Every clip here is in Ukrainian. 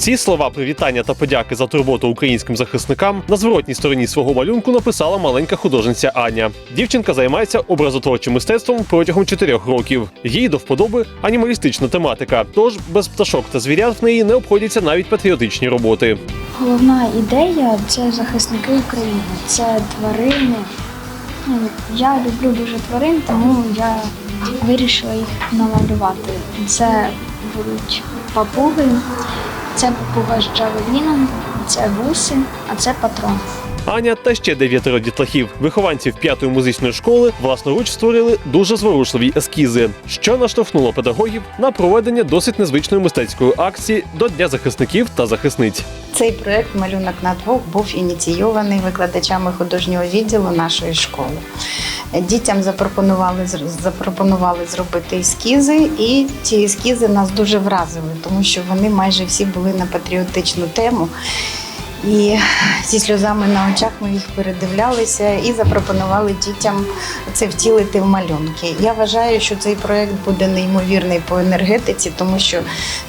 Ці слова привітання та подяки за турботу українським захисникам на зворотній стороні свого малюнку написала маленька художниця Аня. Дівчинка займається образотворчим мистецтвом протягом чотирьох років. Їй до вподоби анімалістична тематика. Тож без пташок та звірят в неї не обходяться навіть патріотичні роботи. Головна ідея це захисники України, це тварини. Ну, Я люблю дуже тварин, тому я вирішила їх намалювати. Це будуть папуги, це папуга з джавеліном, це гуси, а це патрон. Аня та ще дев'ятеро дітлахів, вихованців п'ятої музичної школи, власноруч створили дуже зворушливі ескізи, що наштовхнуло педагогів на проведення досить незвичної мистецької акції до Дня захисників та захисниць. Цей проект Малюнок на двох був ініційований викладачами художнього відділу нашої школи. Дітям запропонували запропонували зробити ескізи, і ці ескізи нас дуже вразили, тому що вони майже всі були на патріотичну тему. І зі сльозами на очах ми їх передивлялися і запропонували дітям це втілити в малюнки. Я вважаю, що цей проект буде неймовірний по енергетиці, тому що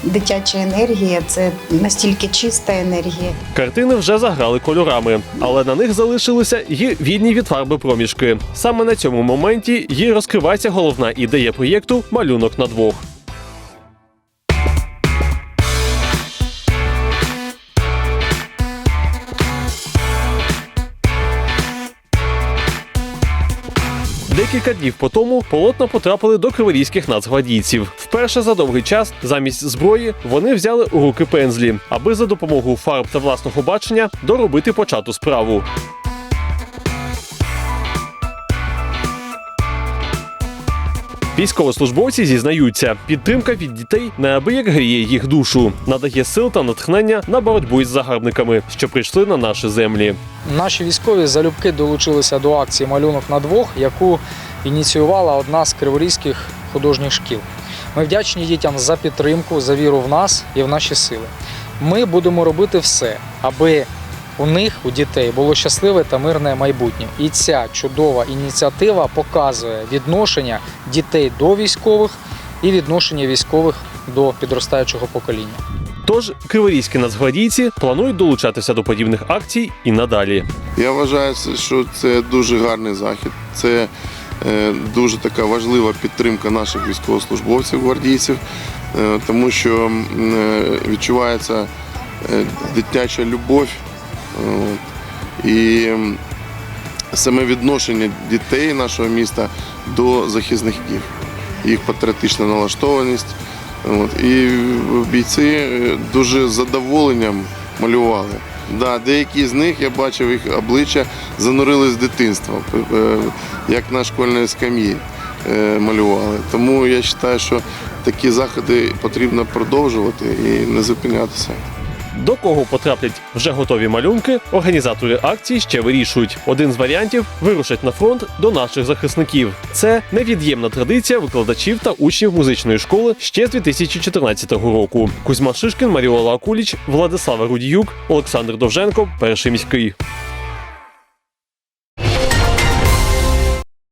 дитяча енергія це настільки чиста енергія. Картини вже заграли кольорами, але на них залишилися й вільні від фарби проміжки. Саме на цьому моменті їй розкривається головна ідея проєкту Малюнок на двох. Декілька днів по тому полотна потрапили до криворізьких нацгвардійців. Вперше за довгий час замість зброї вони взяли у руки пензлі, аби за допомогою фарб та власного бачення доробити почату справу. Військовослужбовці зізнаються, підтримка від дітей неабияк гріє їх душу, надає сил та натхнення на боротьбу із загарбниками, що прийшли на наші землі. Наші військові залюбки долучилися до акції Малюнок на двох, яку ініціювала одна з криворізьких художніх шкіл. Ми вдячні дітям за підтримку, за віру в нас і в наші сили. Ми будемо робити все, аби у них, у дітей, було щасливе та мирне майбутнє. І ця чудова ініціатива показує відношення дітей до військових і відношення військових до підростаючого покоління. Тож криворізькі нацгвардійці планують долучатися до подібних акцій і надалі. Я вважаю, що це дуже гарний захід. Це е, дуже така важлива підтримка наших військовослужбовців, гвардійців, е, тому що е, відчувається е, дитяча любов і саме відношення дітей нашого міста до захисників, їх патріотична налаштованість. І бійці е, дуже з задоволенням малювали. Да, деякі з них я бачив їх обличчя занурились в дитинство, п- е, як на школьній скам'ї е, малювали. Тому я вважаю, що такі заходи потрібно продовжувати і не зупинятися. До кого потраплять вже готові малюнки, організатори акції ще вирішують. Один з варіантів вирушать на фронт до наших захисників. Це невід'ємна традиція викладачів та учнів музичної школи ще з 2014 року. Кузьма Шишкін, Маріола Акуліч, Владислава Рудіюк, Олександр Довженко, перший міський.